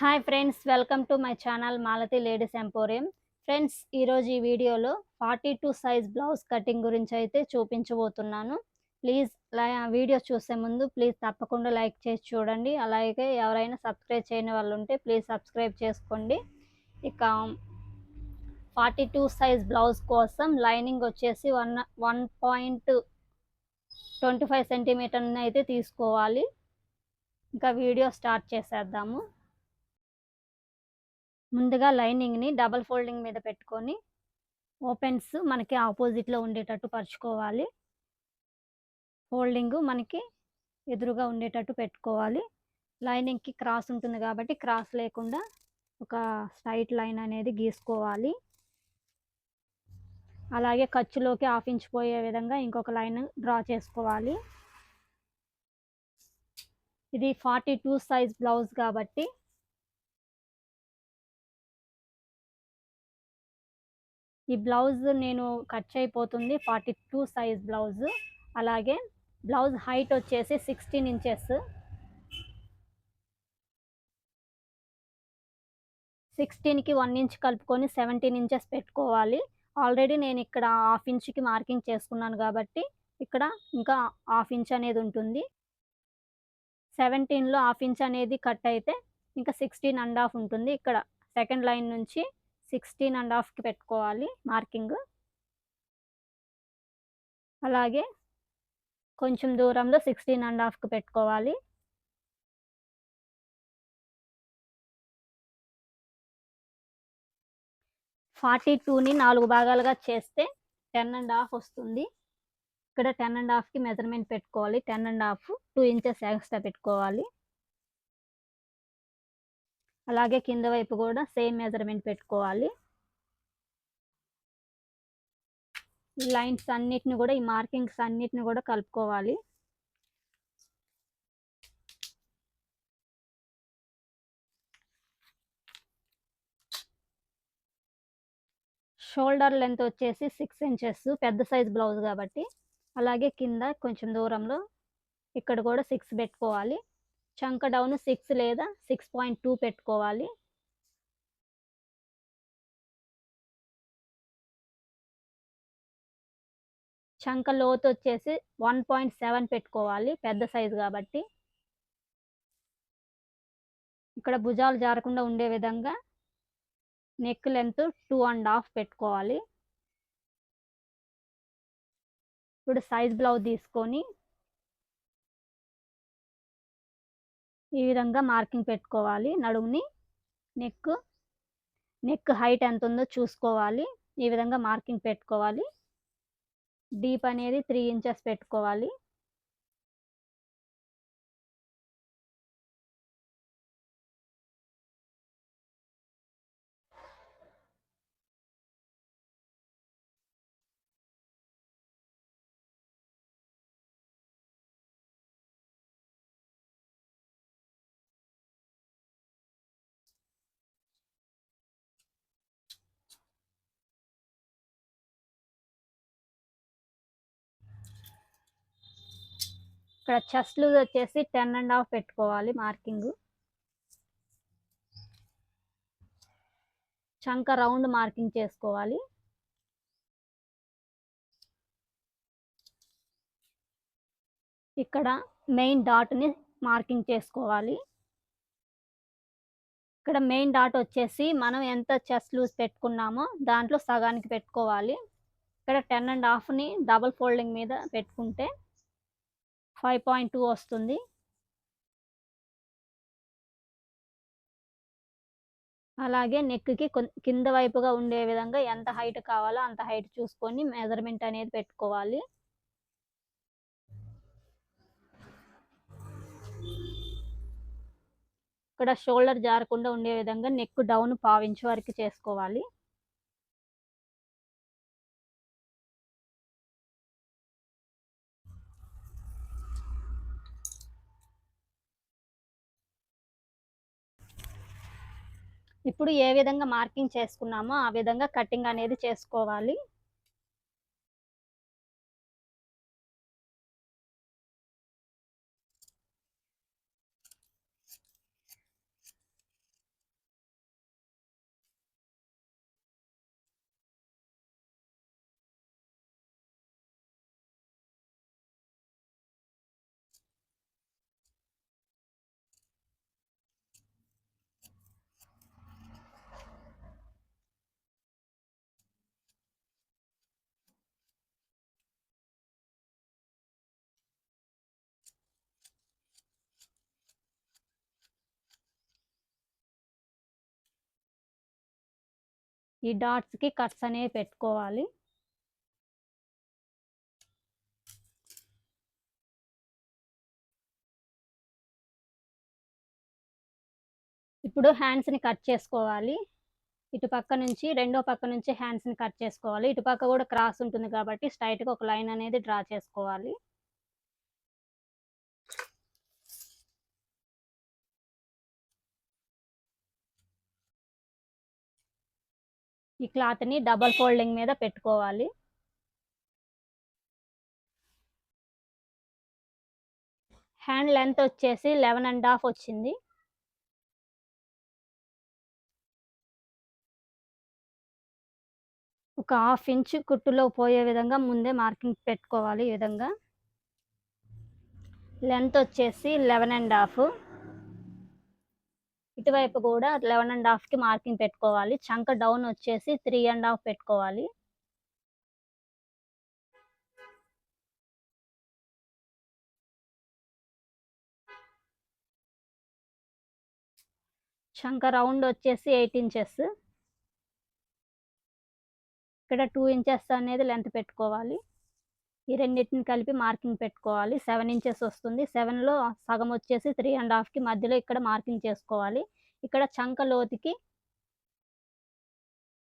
Hi friends welcome to my channel Malathi ladies emporium friends ఈరోజు ఈ వీడియోలో forty two size blouse cutting గురించి అయితే చూపించబోతున్నాను. ప్లీజ్ వీడియో చూసే ముందు ప్లీజ్ తప్పకుండా లైక్ చేసి చూడండి. అలాగే ఎవరైనా సబ్స్క్రైబ్ చేయని వాళ్ళు ఉంటే ప్లీజ్ సబ్స్క్రైబ్ చేసుకోండి. ఇక ఫార్టీ టూ సైజ్ బ్లౌజ్ కోసం లైనింగ్ వచ్చేసి one one point twenty five సెంటీమీటర్ని అయితే తీసుకోవాలి. ఇంకా వీడియో స్టార్ట్ చేసేద్దాము. ముందుగా లైనింగ్ని డబల్ ఫోల్డింగ్ మీద పెట్టుకొని ఓపెన్స్ మనకి ఆపోజిట్లో ఉండేటట్టు పరుచుకోవాలి. ఫోల్డింగ్ మనకి ఎదురుగా ఉండేటట్టు పెట్టుకోవాలి. లైనింగ్కి క్రాస్ ఉంటుంది కాబట్టి క్రాస్ లేకుండా ఒక స్ట్రైట్ లైన్ అనేది గీసుకోవాలి. అలాగే ఖర్చులోకి హాఫ్ ఇంచ్ పోయే విధంగా ఇంకొక లైన్ డ్రా చేసుకోవాలి. ఇది ఫార్టీ టూ సైజ్ బ్లౌజ్ కాబట్టి ఈ బ్లౌజ్ నేను కట్ అయిపోతుంది ఫార్టీ టూ సైజ్ బ్లౌజ్. అలాగే బ్లౌజ్ హైట్ వచ్చేసి సిక్స్టీన్ ఇంచెస్. సిక్స్టీన్కి వన్ ఇంచ్ కలుపుకొని సెవెంటీన్ ఇంచెస్ పెట్టుకోవాలి. ఆల్రెడీ నేను ఇక్కడ హాఫ్ ఇంచ్కి మార్కింగ్ చేసుకున్నాను కాబట్టి ఇక్కడ ఇంకా హాఫ్ ఇంచ్ అనేది ఉంటుంది. సెవెంటీన్లో హాఫ్ ఇంచ్ అనేది కట్ అయితే ఇంకా సిక్స్టీన్ అండ్ హాఫ్ ఉంటుంది. ఇక్కడ సెకండ్ లైన్ నుంచి సిక్స్టీన్ అండ్ హాఫ్కి పెట్టుకోవాలి మార్కింగ్. అలాగే కొంచెం దూరంలో సిక్స్టీన్ అండ్ హాఫ్కి పెట్టుకోవాలి. ఫార్టీ టూని నాలుగు భాగాలుగా చేస్తే టెన్ అండ్ హాఫ్ వస్తుంది. ఇక్కడ టెన్ అండ్ హాఫ్కి మెజర్మెంట్ పెట్టుకోవాలి. Ten and half two inches extra పెట్టుకోవాలి. అలాగే కింద వైపు కూడా సేమ్ మెజర్మెంట్ పెట్టుకోవాలి. ఈ లైన్స్ అన్నిటిని కూడా ఈ మార్కింగ్స్ అన్నిటిని కూడా కలుపుకోవాలి. షోల్డర్ లెంత్ వచ్చేసి సిక్స్ ఇంచెస్ పెద్ద సైజ్ బ్లౌజ్ కాబట్టి. అలాగే కింద కొంచెం దూరంలో ఇక్కడ కూడా సిక్స్ పెట్టుకోవాలి. చంక డౌన్ సిక్స్ లేదా సిక్స్ పాయింట్ టూ పెట్టుకోవాలి. చంక లోతు వచ్చేసి వన్ పాయింట్ సెవెన్ పెట్టుకోవాలి పెద్ద సైజు కాబట్టి. ఇక్కడ భుజాలు జారకుండా ఉండే విధంగా neck length two and half పెట్టుకోవాలి. ఇప్పుడు సైజ్ బ్లౌజ్ తీసుకొని ఈ విధంగా మార్కింగ్ పెట్టుకోవాలి. నడుముని నెక్ నెక్ హైట్ ఎంత ఉందో చూసుకోవాలి. ఈ విధంగా మార్కింగ్ పెట్టుకోవాలి. డీప్ అనేది త్రీ ఇంచెస్ పెట్టుకోవాలి. ఇక్కడ చెస్ట్ లూజ్ వచ్చేసి టెన్ అండ్ హాఫ్ పెట్టుకోవాలి మార్కింగ్ చంక రౌండ్ మార్కింగ్ చేసుకోవాలి. ఇక్కడ మెయిన్ డాట్ని మార్కింగ్ చేసుకోవాలి. ఇక్కడ మెయిన్ డాట్ వచ్చేసి మనం ఎంత చెస్ట్ లూజ్ పెట్టుకున్నామో దాంట్లో సగానికి పెట్టుకోవాలి. ఇక్కడ టెన్ అండ్ హాఫ్ని డబల్ ఫోల్డింగ్ మీద పెట్టుకుంటే ఫైవ్ పాయింట్ టూ వస్తుంది. అలాగే నెక్కి కింద వైపుగా ఉండే విధంగా ఎంత హైట్ కావాలో అంత హైట్ చూసుకొని మెజర్మెంట్ అనేది పెట్టుకోవాలి. ఇక్కడ షోల్డర్ జారకుండా ఉండే విధంగా నెక్ డౌన్ పావించి వరకు చేసుకోవాలి. ఇప్పుడు ఏ విధంగా మార్కింగ్ చేసుకున్నామో ఆ విధంగా కటింగ్ అనేది చేసుకోవాలి. ఈ డాట్స్‌కి కట్స్ అనేవి పెట్టుకోవాలి. ఇప్పుడు హ్యాండ్స్‌ని కట్ చేసుకోవాలి. ఇటు పక్క నుంచి రెండో పక్క నుంచి హ్యాండ్స్‌ని కట్ చేసుకోవాలి. ఇటు పక్క కూడా క్రాస్ ఉంటుంది కాబట్టి స్ట్రైట్గా ఒక లైన్ అనేది డ్రా చేసుకోవాలి. ఈ క్లాత్‌ని డబల్ ఫోల్డింగ్ మీద పెట్టుకోవాలి. హ్యాండ్ లెంత్ వచ్చేసి 11 ½ వచ్చింది. ఒక హాఫ్ ఇంచ్ కుట్టులో పోయే విధంగా ముందే మార్కింగ్ పెట్టుకోవాలి ఈ విధంగా. లెంత్ వచ్చేసి 11 ½ ఇటువైపు కూడా 11 ½ మార్కింగ్ పెట్టుకోవాలి. చంక డౌన్ వచ్చేసి త్రీ అండ్ హాఫ్ పెట్టుకోవాలి. చంక రౌండ్ వచ్చేసి ఎయిట్ ఇంచెస్. ఇక్కడ టూ ఇంచెస్ అనేది లెంత్ పెట్టుకోవాలి. ఈ రెండింటిని కలిపి మార్కింగ్ పెట్టుకోవాలి. సెవెన్ ఇంచెస్ వస్తుంది. సెవెన్లో సగం వచ్చేసి త్రీ అండ్ హాఫ్కి మధ్యలో ఇక్కడ మార్కింగ్ చేసుకోవాలి. ఇక్కడ చంక లోతుకి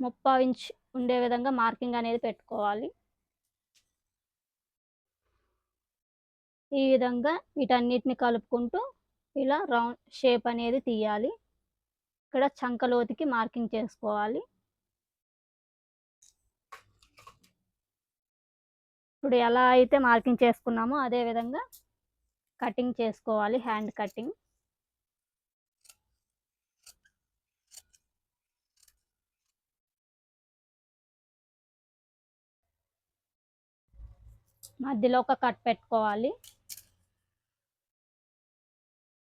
ముప్పై ఇంచ్ ఉండే విధంగా మార్కింగ్ అనేది పెట్టుకోవాలి. ఈ విధంగా వీటన్నిటిని కలుపుకుంటూ ఇలా రౌండ్ షేప్ అనేది తీయాలి. ఇక్కడ చంకలోతికి మార్కింగ్ చేసుకోవాలి. ఇప్పుడు ఎలా అయితే మార్కింగ్ చేసుకున్నామో అదే విధంగా కటింగ్ చేసుకోవాలి హ్యాండ్ కటింగ్. మధ్యలో ఒక కట్ పెట్టుకోవాలి.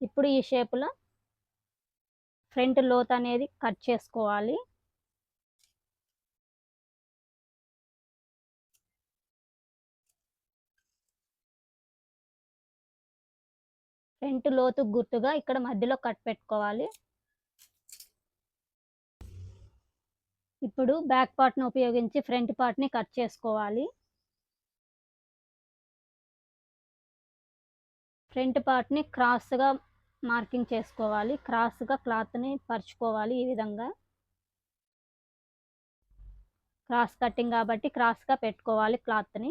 ఇప్పుడు ఈ షేప్‌లో ఫ్రంట్ లోత్ అనేది కట్ చేసుకోవాలి. ఫ్రంట్ లోతు గుర్తుగా ఇక్కడ మధ్యలో కట్ పెట్టుకోవాలి. ఇప్పుడు బ్యాక్ పార్ట్ను ఉపయోగించి ఫ్రంట్ పార్ట్‌ని కట్ చేసుకోవాలి. ఫ్రంట్ పార్ట్‌ని క్రాస్‌గా మార్కింగ్ చేసుకోవాలి. క్రాస్‌గా క్లాత్‌ని పరుచుకోవాలి ఈ విధంగా. క్రాస్ కటింగ్ కాబట్టి క్రాస్‌గా పెట్టుకోవాలి క్లాత్‌ని.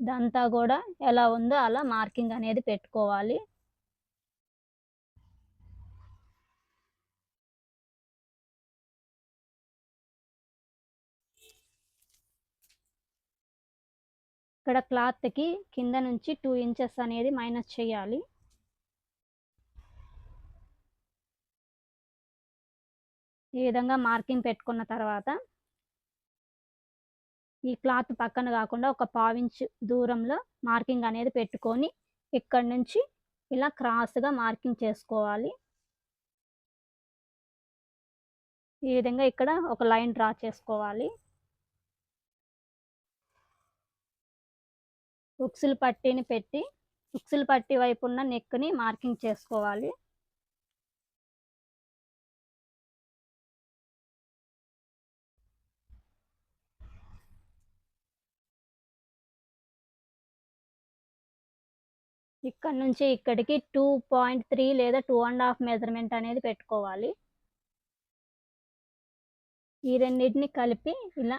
ఇదంతా కూడా ఎలా ఉందో అలా మార్కింగ్ అనేది పెట్టుకోవాలి. ఇక్కడ క్లాత్‌కి కింద నుంచి టూ ఇంచెస్ అనేది మైనస్ చేయాలి. ఈ విధంగా మార్కింగ్ పెట్టుకున్న తర్వాత ఈ క్లాత్ పక్కన కాకుండా ఒక పావించ్ దూరంలో మార్కింగ్ అనేది పెట్టుకొని ఇక్కడి నుంచి ఇలా క్రాస్‌గా మార్కింగ్ చేసుకోవాలి. ఈ విధంగా ఇక్కడ ఒక లైన్ డ్రా చేసుకోవాలి. ఉక్సులు పట్టీని పెట్టి ఉక్సులు పట్టి వైపు ఉన్న నెక్‌ని మార్కింగ్ చేసుకోవాలి. ఇక్కడ నుంచి ఇక్కడికి 2.3 లేదా టూ అండ్ హాఫ్ మెజర్‌మెంట్ అనేది పెట్టుకోవాలి. ఈ రెండిటిని కలిపి ఇలా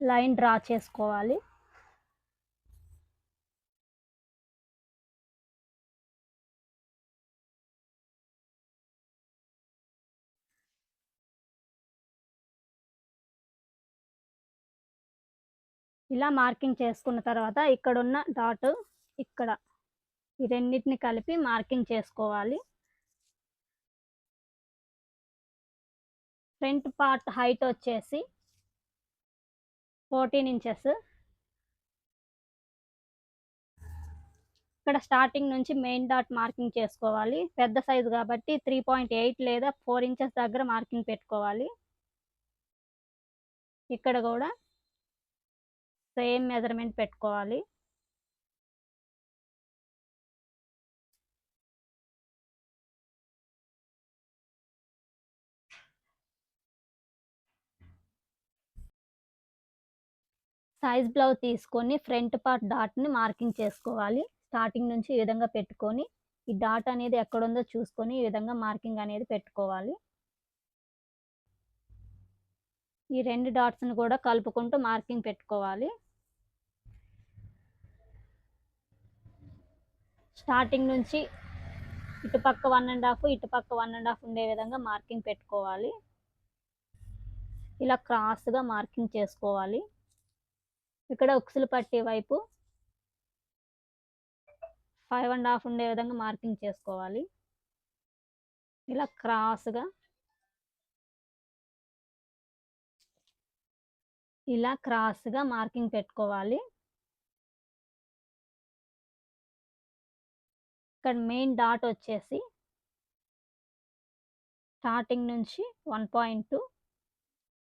లైన్ డ్రా చేసుకోవాలి. ఇలా మార్కింగ్ చేసుకున్న తర్వాత ఇక్కడ ఉన్న డాట్ ఇక్కడ ఈ రెండింటిని కలిపి మార్కింగ్ చేసుకోవాలి. ఫ్రంట్ పార్ట్ హైట్ వచ్చేసి 14 ఇంచెస్. ఇక్కడ స్టార్టింగ్ నుంచి మెయిన్ డాట్ మార్కింగ్ చేసుకోవాలి. పెద్ద సైజు కాబట్టి 3.8 లేదా ఫోర్ ఇంచెస్ దగ్గర మార్కింగ్ పెట్టుకోవాలి. ఇక్కడ కూడా సేమ్ మెజర్‌మెంట్ పెట్టుకోవాలి. సైజ్ బ్లౌజ్ తీసుకొని ఫ్రంట్ పార్ట్ డాట్ని మార్కింగ్ చేసుకోవాలి. స్టార్టింగ్ నుంచి ఈ విధంగా పెట్టుకొని ఈ డాట్ అనేది ఎక్కడుందో చూసుకొని ఈ విధంగా మార్కింగ్ అనేది పెట్టుకోవాలి. ఈ రెండు డాట్స్ని కూడా కలుపుకుంటూ మార్కింగ్ పెట్టుకోవాలి. స్టార్టింగ్ నుంచి ఇటుపక్క వన్ అండ్ హాఫ్ ఇటుపక్క వన్ అండ్ హాఫ్ ఉండే విధంగా మార్కింగ్ పెట్టుకోవాలి. ఇలా క్రాస్గా మార్కింగ్ చేసుకోవాలి. ఇక్కడ ఉక్సులు పట్టే వైపు ఫైవ్ అండ్ హాఫ్ ఉండే విధంగా మార్కింగ్ చేసుకోవాలి. ఇలా క్రాస్గా ఇలా క్రాస్గా మార్కింగ్ పెట్టుకోవాలి. ఇక్కడ మెయిన్ డాట్ వచ్చేసి స్టార్టింగ్ నుంచి వన్ పాయింట్ టూ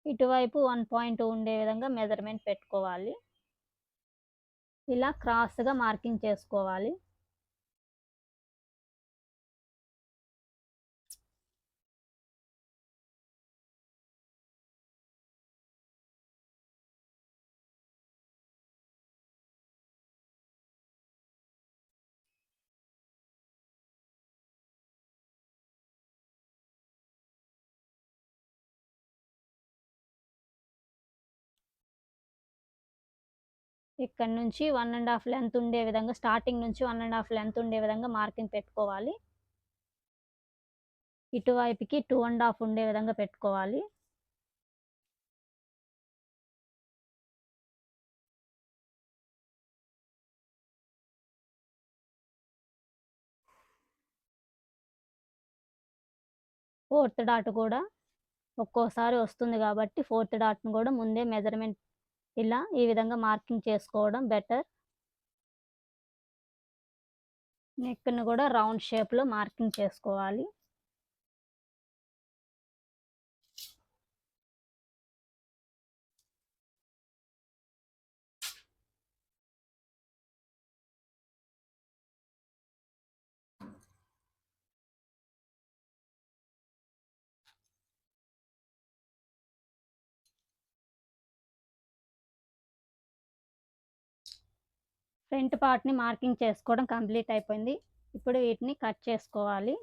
ఇటువైపు వన్ పాయింట్ ఉండే విధంగా మెజర్మెంట్ పెట్టుకోవాలి. ఇలా క్రాస్గా మార్కింగ్ చేసుకోవాలి. ఇక్కడ నుంచి వన్ అండ్ హాఫ్ లెంత్ ఉండే విధంగా స్టార్టింగ్ నుంచి వన్ అండ్ హాఫ్ లెంత్ ఉండే విధంగా మార్కింగ్ పెట్టుకోవాలి. ఇటువైపుకి టూ అండ్ హాఫ్ ఉండే విధంగా పెట్టుకోవాలి. ఫోర్త్ డాట్ కూడా ఒక్కోసారి వస్తుంది కాబట్టి ఫోర్త్ డాట్ను కూడా ముందే మెజర్మెంట్ ఇలా ఈ విధంగా మార్కింగ్ చేసుకోవడం బెటర్. నెక్ను కూడా రౌండ్ షేప్లో మార్కింగ్ చేసుకోవాలి. ఫ్రంట్ పార్ట్ని మార్కింగ్ చేసుకోవడం కంప్లీట్ అయిపోయింది. ఇప్పుడు వీటిని కట్ చేసుకోవాలి.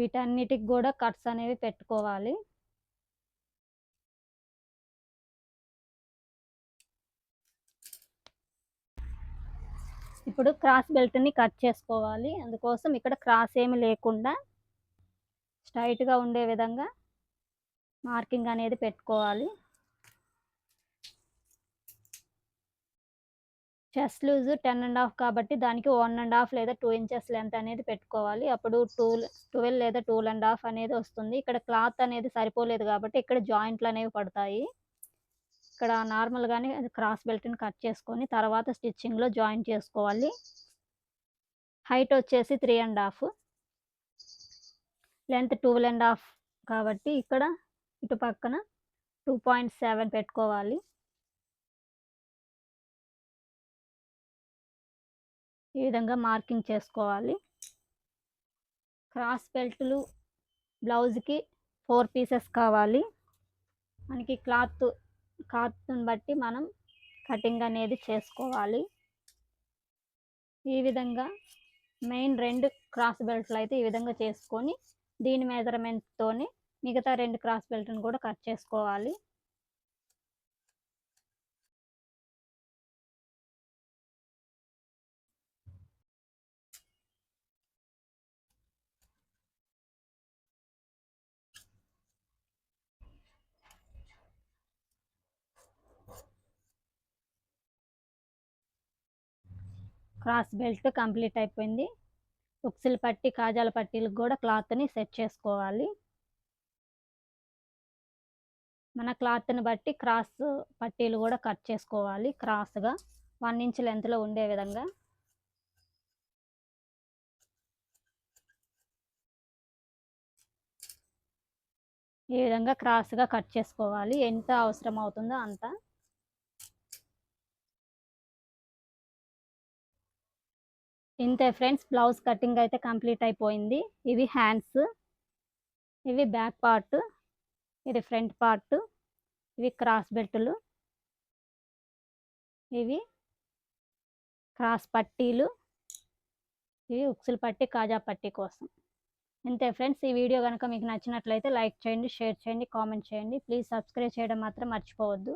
వీటన్నిటికి కూడా కట్స్ అనేవి పెట్టుకోవాలి. ఇప్పుడు క్రాస్ బెల్ట్ని కట్ చేసుకోవాలి. అందుకోసం ఇక్కడ క్రాస్ ఏమి లేకుండా స్ట్రైట్గా ఉండే విధంగా మార్కింగ్ అనేది పెట్టుకోవాలి. Chest loose ten and half కాబట్టి దానికి వన్ అండ్ హాఫ్ లేదా టూ ఇంచెస్ లెంత్ అనేది పెట్టుకోవాలి. అప్పుడు టూ ట్వెల్వ్ లేదా టూ అండ్ హాఫ్ అనేది వస్తుంది. ఇక్కడ క్లాత్ అనేది సరిపోలేదు కాబట్టి ఇక్కడ జాయింట్లు అనేవి పడతాయి. ఇక్కడ నార్మల్గానే క్రాస్ బెల్ట్ని కట్ చేసుకొని తర్వాత స్టిచ్చింగ్లో జాయిన్ చేసుకోవాలి. హైట్ వచ్చేసి three and half length two and half కాబట్టి ఇక్కడ ఇటు పక్కన టూ పాయింట్ సెవెన్ పెట్టుకోవాలి. ఈ విధంగా మార్కింగ్ చేసుకోవాలి. క్రాస్ బెల్ట్లు బ్లౌజ్కి ఫోర్ పీసెస్ కావాలి. మనకి క్లాత్ క్లాత్ని బట్టి మనం కటింగ్ అనేది చేసుకోవాలి. ఈ విధంగా మెయిన్ రెండు క్రాస్ బెల్ట్లు అయితే ఈ విధంగా చేసుకొని దీని మెజర్మెంట్తోని మిగతా రెండు క్రాస్ బెల్ట్ని కూడా కట్ చేసుకోవాలి. క్రాస్ బెల్ట్ కంప్లీట్ అయిపోయింది. ఉక్సుల పట్టి కాజాల పట్టీలకు కూడా క్లాత్ని సెట్ చేసుకోవాలి. మన క్లాత్ని బట్టి క్రాస్ పట్టీలు కూడా కట్ చేసుకోవాలి క్రాస్గా. వన్ ఇంచ్ లెంత్లో ఉండే విధంగా. ఈ విధంగా క్రాస్గా కట్ చేసుకోవాలి? ఎంత అవసరం అవుతుందో అంత. ఇంతే ఫ్రెండ్స్ బ్లౌజ్ కటింగ్ అయితే కంప్లీట్ అయిపోయింది. ఇవి హ్యాండ్స్ ఇవి బ్యాక్ పార్ట్ ఇది ఫ్రంట్ పార్ట్ ఇవి క్రాస్ బెల్టులు ఇవి క్రాస్ పట్టీలు ఇవి ఉక్సులు పట్టి కాజా పట్టి కోసం. అంతే ఫ్రెండ్స్ ఈ వీడియో కనుక మీకు నచ్చినట్లయితే లైక్ చేయండి షేర్ చేయండి కామెంట్ చేయండి. ప్లీజ్ సబ్స్క్రైబ్ చేయడం మాత్రం మర్చిపోవద్దు.